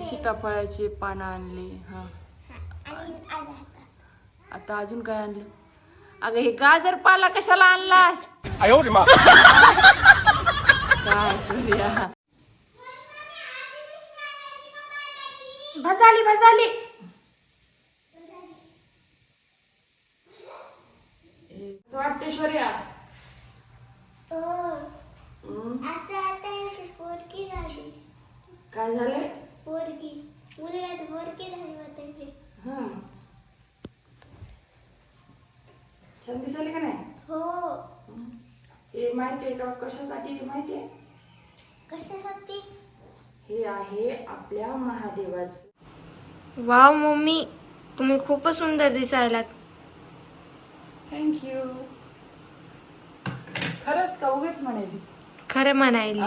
सीताफळाची पानं आणली हा. आता अजून काय आणलं? अगं हे गाजर पाला कशाला आणलास? काय सूर्या? भजाली भजाली. वाटते काय झालंय? पोरगी. मुलगाची पोरगी झाली वाटायची हा. छान दिसायले का नाही? हो. हे माहिती आहे का? कशासाठी हे माहिती आहे? कशासाठी? हे आहे आपल्या महादेवाचं. Wow mummy. तुम्ही खूपच सुंदर दिसायलात. थँक्यू खरंच का उगेच म्हणाली खरं म्हणायली.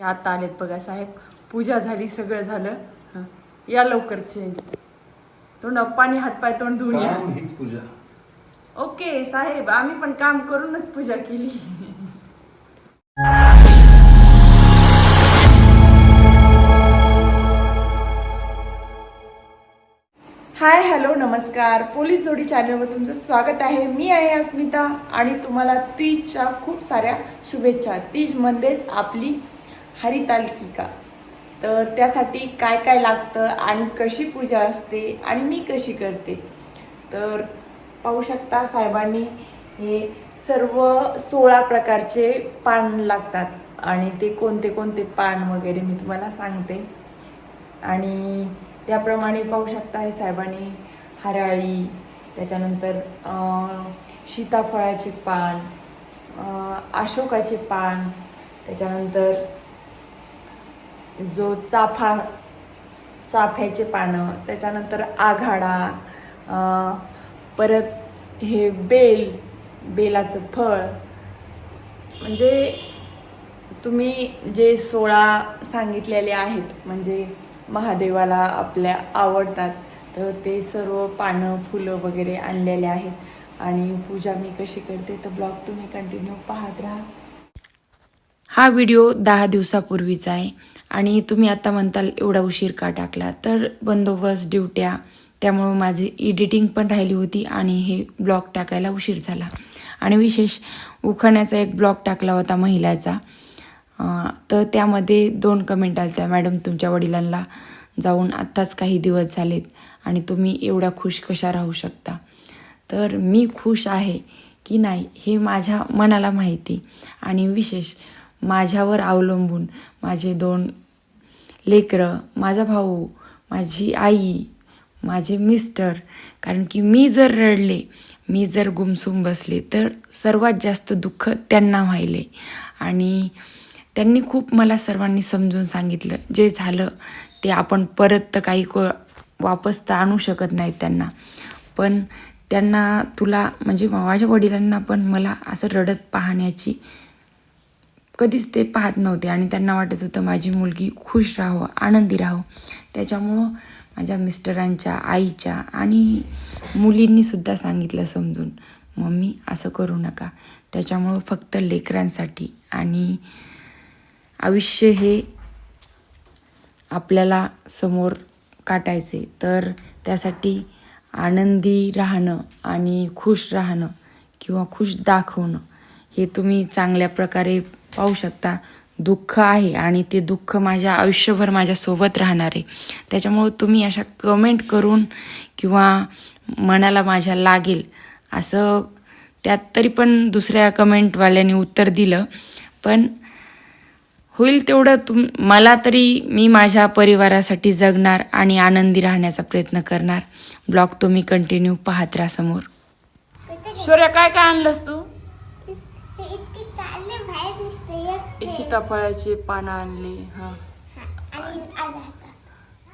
हे आता आलेत बघा साहेब. पूजा झाली सगळं झालं. हं. या लवकर चेंज तोंड पाणी हातपाय तोंड धुवून या. काम हीच पूजा. ओके साहेब आम्ही पण काम करूनच पूजा केली. हाय हॅलो नमस्कार. पोलीस जोडी चॅनलवर तुमचं स्वागत आहे. मी आहे अस्मिता आणि तुम्हाला तीजच्या खूप साऱ्या शुभेच्छा. तीज म्हणजेच आपली हरितालिका. तर त्यासाठी काय काय लागतं आणि कशी पूजा असते आणि मी कशी करते? तर पाहू शकता साहेबांनी हे सर्व सोळा प्रकारचे पान लागतात आणि ते कोणते कोणते पान वगैरे मी तुम्हाला सांगते. आणि त्याप्रमाणे पाहू शकता हे साहेबांनी हराळी त्याच्यानंतर सीताफळाचे पान अशोकाचे पान त्याच्यानंतर जो चाफा चाफ्याचे पानं त्याच्यानंतर आघाडा परत हे बेल बेलाचं फळ. म्हणजे तुम्ही जे सोळा सांगितलेले आहेत म्हणजे महादेवाला आपल्या आवडतात तर ते सर्व पानं फुलं वगैरे आणलेले आहेत. आणि पूजा मी कशी करते तर ब्लॉग तुम्ही कंटिन्यू पाहत राहा. हा व्हिडिओ दहा दिवसापूर्वीचा आहे. आणि तुम्ही आता म्हणताल एवढा उशीर का टाकला? तर बंदोबस्त ड्युट्या त्यामुळं माझी एडिटिंग पण राहिली होती आणि हे ब्लॉग टाकायला उशीर झाला. आणि विशेष उखाण्याचा एक ब्लॉग टाकला होता महिलाचा. तर त्यामध्ये दोन कमेंट आल्या त्या मॅडम तुमच्या वडिलांना जाऊन आत्ताच काही दिवस झालेत आणि तुम्ही एवढ्या खुश कशा राहू शकता? तर मी खुश आहे की नाही हे माझ्या मनाला माहिती. आणि विशेष माझ्यावर अवलंबून माझे दोन लेकरं माझा भाऊ माझी आई माझे मिस्टर. कारण की मी जर रडले मी जर गुमसूम बसले तर सर्वात जास्त दुःख त्यांना व्हायले. आणि त्यांनी खूप मला सर्वांनी समजून सांगितलं. जे झालं ते आपण परत तर काही क वापस तर आणू शकत नाही त्यांना. पण त्यांना तुला म्हणजे माझ्या वडिलांना पण मला असं रडत पाहण्याची कधीच ते पाहत नव्हते आणि त्यांना वाटत होतं माझी मुलगी खुश राहो आनंदी राहावं त्याच्यामुळं माझ्या मिस्टरांच्या आईच्या आणि मुलींनीसुद्धा सांगितलं समजून मम्मी असं करू नका. त्याच्यामुळं फक्त लेकरांसाठी आणि आयुष्य हे आपल्याला समोर काटायचे. तर त्यासाठी आनंदी राहणं आणि खुश राहणं किंवा खुश दाखवणं हे तुम्ही चांगल्या प्रकारे पाहू शकता दुःख आहे आणि ते दुःख माझ्या आयुष्यभर माझ्यासोबत राहणार आहे. त्याच्यामुळं तुम्ही अशा कमेंट करून किंवा मनाला माझ्या लागेल असं त्यात तरी पण दुसऱ्या कमेंटवाल्याने उत्तर दिलं. पण होईल तेवढं तुम मला तरी मी माझ्या परिवारासाठी जगणार आणि आनंदी राहण्याचा प्रयत्न करणार. ब्लॉग तुम्ही कंटिन्यू पाहत राहा समोर. शौर्या काय काय आणलंस तू? हे सीताफळाची पानं आणली हा.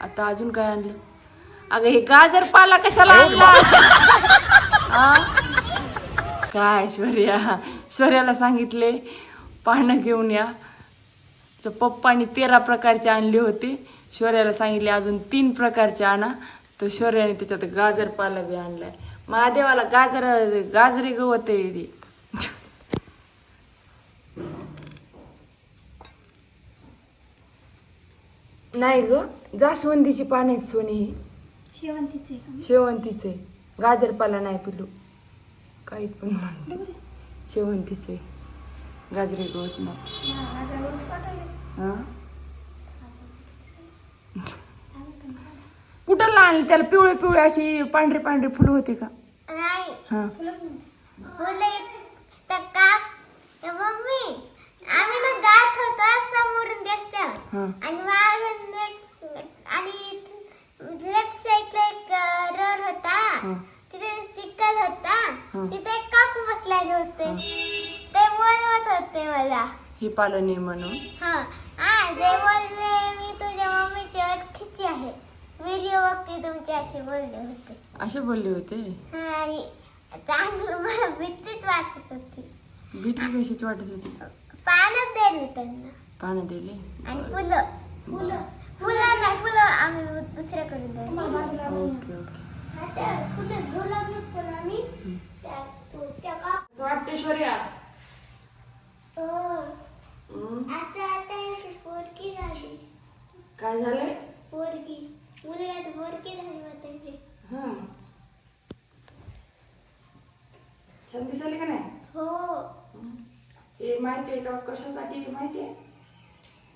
आता. अजून काय आणलं? अगं हे गाजर पाला कशाला आणला? हा? काय शौर्या शौर्याला सांगितले पानं घेऊन या. तर पप्पानी तेरा प्रकारचे आणले होते. शौर्याला सांगितले अजून तीन प्रकारचे आणा. तर शौर्याने त्याच्यात गाजर पाला बी आणलाय. महादेवाला गाजर गाजरी गवत आहे नाही ग जास्वंदीची पानं आहेत सोनी ही. शेवंतीचे का? शेवंतीचे. गाजरपाला नाही पिलू. काही पण शेवंतीचे. गाजरे गवत हां कुठं लहान त्याला पिवळे पिवळे अशी पांढरे पांढरे फुलं होते का? नाही हां. फुलं तर का तर मम्मी आम्ही ना जात होतो समोरून दिसतं हां. आणि मागून एक आणि लेफ्ट साईडला एक रोड होता. हां. तिथे चिखल होता. हं. तिथे एक काकू बसलेले होते. ते बोलवत होते मला. ही पालन म्हणून. हा. हा ते बोलले मी तुझ्या मम्मीची ओळखीची आहे. व्हिडिओ बघते तुमचे असे बोलले होते. असे बोलले होते? हा आणि चांगलं मला भीतीच वाटत होती. भीती कशाची वाटत होती? पानच दिले त्यांना. पानं दिले आणि फुलं. फुलं. फुलं नाही फुलं आम्ही दुसऱ्याकडून दिले ओके ओके. फुलं घेऊ लागलो पण आम्ही. त्या तो- त्या का असं वाटतं शौर्या? हो. हम्म. असं आता एक पोरगी झाली. काय झालंय? पोरगी. मुलगाची पोरगी झाली वाटायची हां. छान दिसायला का नाही? हो. हे माहिती आहे का? कशासाठी हे माहिती आहे?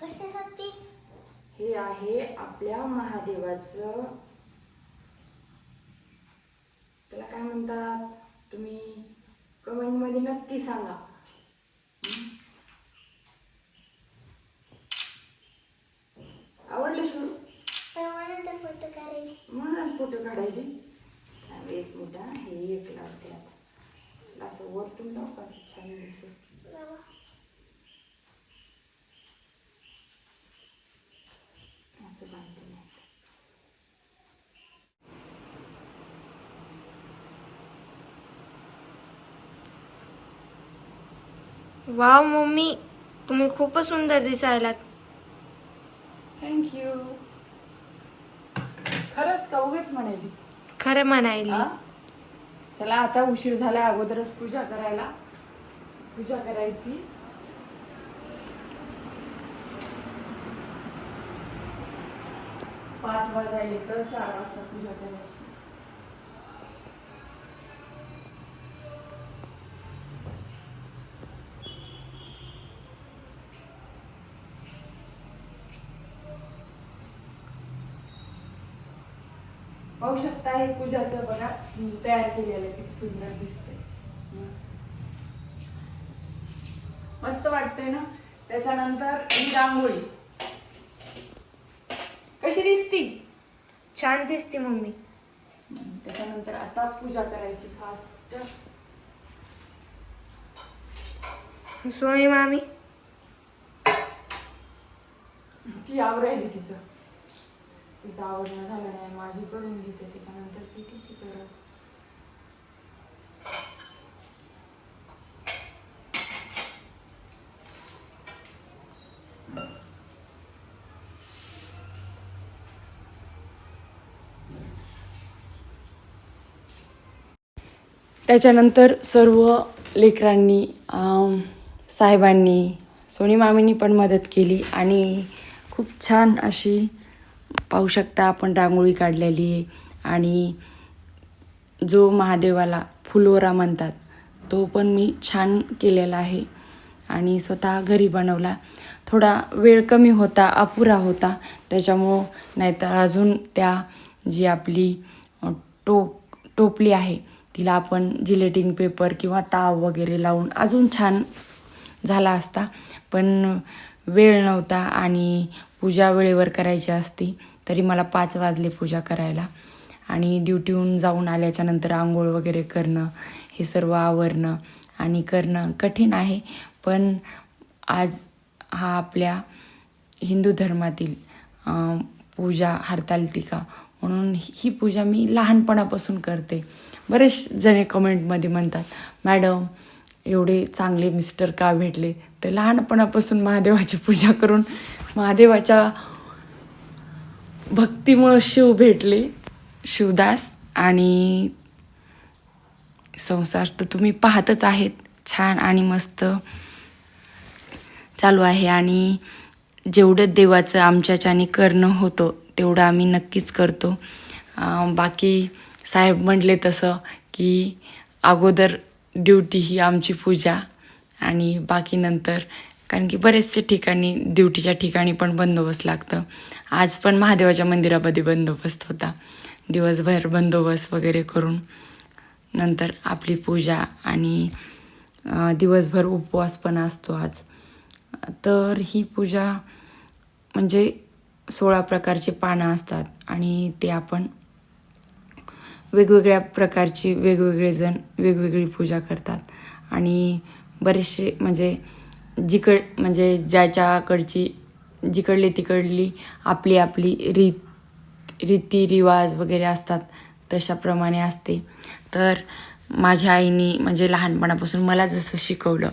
कशासाठी? हे आहे आपल्या महादेवाचं. त्याला काय म्हणतात? तुम्ही कमेंटमध्ये नक्की सांगा? आवडलं सुरू? तर मला तर फोटो काढायचे. म्हणूनच फोटो काढायचे. आणि एक मिनिट हा, एक लावते आता. असं वरतून लाव का असं छान दिसेल असं वाव मम्मी. तुम्ही खूपच सुंदर दिसायलात. थँक्यू खरंच का उगेच म्हणाली खरं म्हणायली? चला आता उशीर झाला अगोदरच पूजा करायला. पूजा करायची. पाच वाजायले तर चार वाजता पूजा करायची. पाहू शकता हे पूजाचं बघा तयार केलेलं किती सुंदर दिसत ना? त्याच्यानंतर ही रांगोळी. कशी दिसती? छान दिसते मम्मी. त्याच्यानंतर आता पूजा करायची फास्ट सोनी मामी. ती आवरायली तिचं. तिचं आवडणं झालं नाही. माझी करून घेते. त्याच्यानंतर ती तिची करत. त्याच्यानंतर सर्व लेकरांनी साहेबांनी सोनी मामींनी पण मदत केली आणि खूप छान अशी पाहू शकता आपण रांगोळी काढलेली आहे. आणि जो महादेवाला फुलोरा म्हणतात तो पण मी छान केलेला आहे. आणि स्वतः घरी बनवला. थोडा वेळ कमी होता अपुरा होता. त्याच्यामुळं नाहीतर अजून त्या जी आपली टोप टोपली आहे तिला आपण जिलेटिंग पेपर किंवा ताव वगैरे लावून अजून छान झाला असता. पण वेळ नव्हता आणि पूजा वेळेवर करायची असती तरी मला पाच वाजले पूजा करायला. आणि ड्युटीहून जाऊन आल्याच्यानंतर आंघोळ वगैरे करणं हे सर्व आवरणं आणि करणं कठीण आहे. पण आज हा आपल्या हिंदू धर्मातील पूजा हरतालिका म्हणून ही पूजा मी लहानपणापासून करते. बरेच जणे कमेंटमध्ये म्हणतात मॅडम एवढे चांगले मिस्टर का भेटले? तर लहानपणापासून महादेवाची पूजा करून महादेवाच्या भक्तीमुळं शिव भेटले शिवदास. आणि संसार तर तुम्ही पाहतच आहेत. छान आणि मस्त चालू आहे. आणि जेवढं देवाचं आमच्याच्याने करणं होतं तेवढं आम्ही नक्कीच करतो. बाकी साहेब म्हटले तसं की अगोदर ड्युटी ही आमची पूजा आणि बाकी नंतर कारण की बरेचसे ठिकाणी ड्युटीच्या ठिकाणी पण बंदोबस्त लागतं. आज पण महादेवाच्या मंदिरामध्ये बंदोबस्त होता. दिवसभर बंदोबस्त वगैरे करून नंतर आपली पूजा आणि दिवसभर उपवास पण असतो आज. तर ही पूजा म्हणजे सोळा प्रकारची पानं असतात आणि ते आपण वेगवेगळ्या प्रकारची वेगवेगळे जण वेगवेगळी पूजा करतात. आणि बरेचसे म्हणजे जिकड म्हणजे ज्याच्याकडची जिकडली तिकडली आपली आपली रीत रीतिरिवाज वगैरे असतात तशाप्रमाणे असते. तर माझ्या आईने म्हणजे लहानपणापासून मला जसं शिकवलं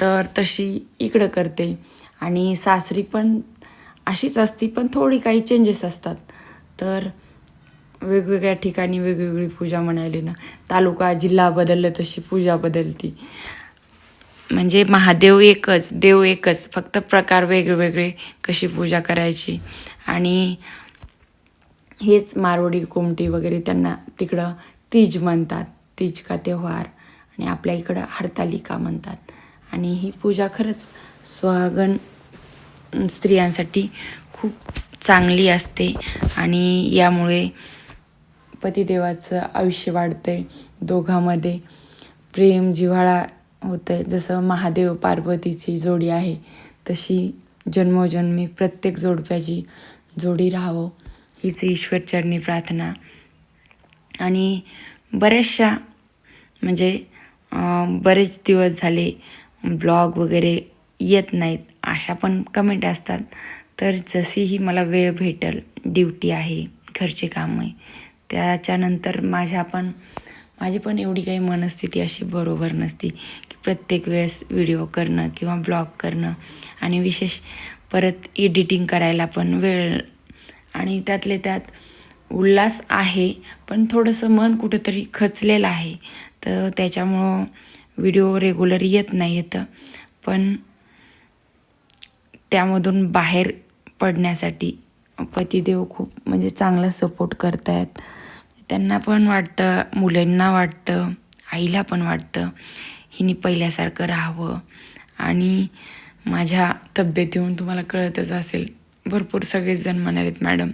तर तशी इकडं करते. आणि सासरी पण अशीच असती पण थोडी काही चेंजेस असतात. तर वेगवेगळ्या ठिकाणी वेगवेगळी पूजा म्हणायली ना. तालुका जिल्हा बदललं तशी पूजा बदलती. म्हणजे महादेव एकच देव एकच फक्त प्रकार वेगवेगळे कशी पूजा करायची. आणि हेच मारवाडी कोमटी वगैरे त्यांना तिकडं तीज म्हणतात. तीज का त्योहार. आणि आपल्या इकडं हरतालिका म्हणतात. आणि ही पूजा खरंच सुहागन स्त्रियांसाठी खूप चांगली असते. आणि यामुळे पतिदेवाचं आयुष्य वाढतंय दोघांमध्ये. प्रेम जिव्हाळा होतं जसं महादेव पार्वतीची जोडी आहे तशी जन्मोजन्मी प्रत्येक जोडप्याची जोडी राहावं हीच ईश्वरचरणी प्रार्थना. आणि बऱ्याचशा म्हणजे बरेच दिवस झाले ब्लॉग वगैरे येत नाहीत अशा पण कमेंट असतात. तर जशीही मला वेळ भेटल ड्युटी आहे घरचे काम आहे त्याच्यानंतर माझ्या पण माझी पण एवढी काही मनस्थिती अशी बरोबर नसती की प्रत्येक वेळेस व्हिडिओ करणं किंवा ब्लॉग करणं आणि विशेष परत एडिटिंग करायला पण वेळ आणि त्यातले त्यात उल्हास आहे पण थोडंसं मन कुठंतरी खचलेलं आहे. तर त्याच्यामुळं व्हिडिओ रेग्युलर येत नाही येतं. पण त्यामधून बाहेर पडण्यासाठी पतिदेव खूप म्हणजे चांगला सपोर्ट करतायत. त्यांना पण वाटतं मुलांना वाटतं आईला पण वाटतं हिने पहिल्यासारखं राहावं. आणि माझ्या तब्येतीहून तुम्हाला कळतच असेल. भरपूर सगळेचजण म्हणालेत मॅडम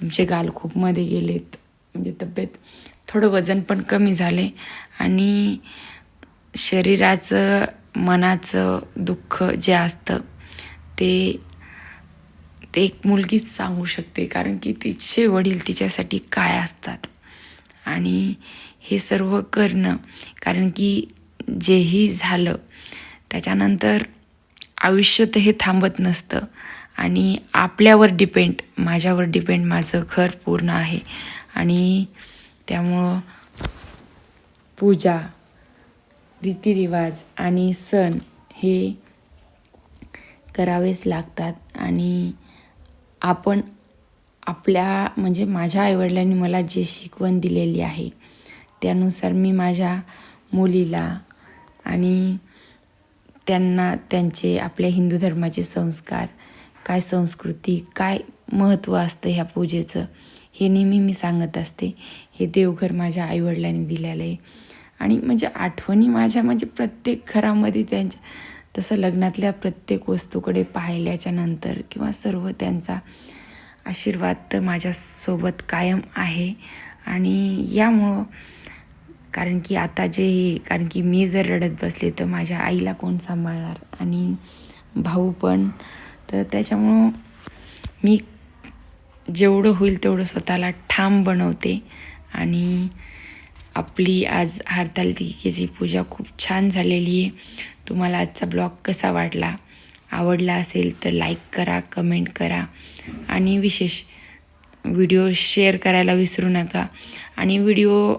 तुमचे गाल खूप मध्ये गेलेत. म्हणजे तब्येत थोडं वजन पण कमी झाले आणि शरीराचं मनाचं दुःख जे असतं ते ते एक मुलगीच सांगू शकते कारण की तिचे वडील तिच्यासाठी काय असतात. आणि हे सर्व करणं कारण की जेही झालं त्याच्यानंतर आयुष्य तर हे थांबत नसतं. आणि आपल्यावर डिपेंड माझ्यावर डिपेंड माझं घर पूर्ण आहे. आणि त्यामुळं पूजा रीतिरिवाज आणि सण हे करावेच लागतात. आणि आपण आपल्या म्हणजे माझ्या आईवडिलांनी मला जे शिकवण दिलेली आहे त्यानुसार मी माझ्या मुलीला आणि त्यांना त्यांचे आपल्या हिंदू धर्माचे संस्कार काय संस्कृती काय महत्त्व असतं ह्या पूजेचं हे नेहमी मी सांगत असते. हे देवघर माझ्या आईवडिलांनी दिलेलं आहे. आणि म्हणजे आठवणी माझ्या म्हणजे प्रत्येक घरामध्ये त्यांच्या तसं लग्नातल्या प्रत्येक वस्तूकडे पाहिल्याच्या नंतर किंवा सर्व त्यांचा आशीर्वाद तर माझ्यासोबत कायम आहे. आणि यामुळं कारण की आता जे कारण की मी जर रडत बसले तर माझ्या आईला कोण सांभाळणार आणि भाऊ पण? तर त्याच्यामुळं मी जेवढं होईल तेवढं स्वतःला ठाम बनवते. आणि आपली आज हरतालिकेची पूजा खूप छान झालेली आहे. तुम्हाला आजचा ब्लॉग कसा वाटला? आवडला असेल तर लाईक करा कमेंट करा. आणि विशेष व्हिडिओ शेअर करायला विसरू नका. आणि व्हिडिओ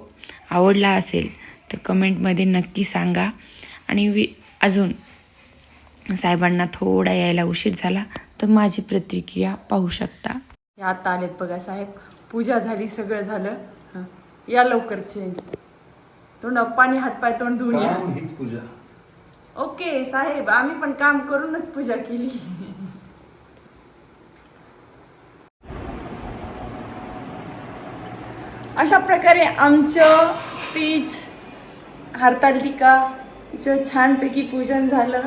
आवडला असेल तर कमेंटमध्ये नक्की सांगा. आणि वि अजून साहेबांना थोडा यायला उशीर झाला तर माझी प्रतिक्रिया पाहू शकता. हे आता आलेत बघा साहेब. पूजा झाली सगळं झालं. या लवकर चेंज तोंड पाणी हातपाय तोंड धुवून या. पूजा. ओके साहेब आम्ही पण काम करूनच पूजा केली. अशा प्रकारे आमचं पीठ हरतालिका छानपैकी पूजन झालं.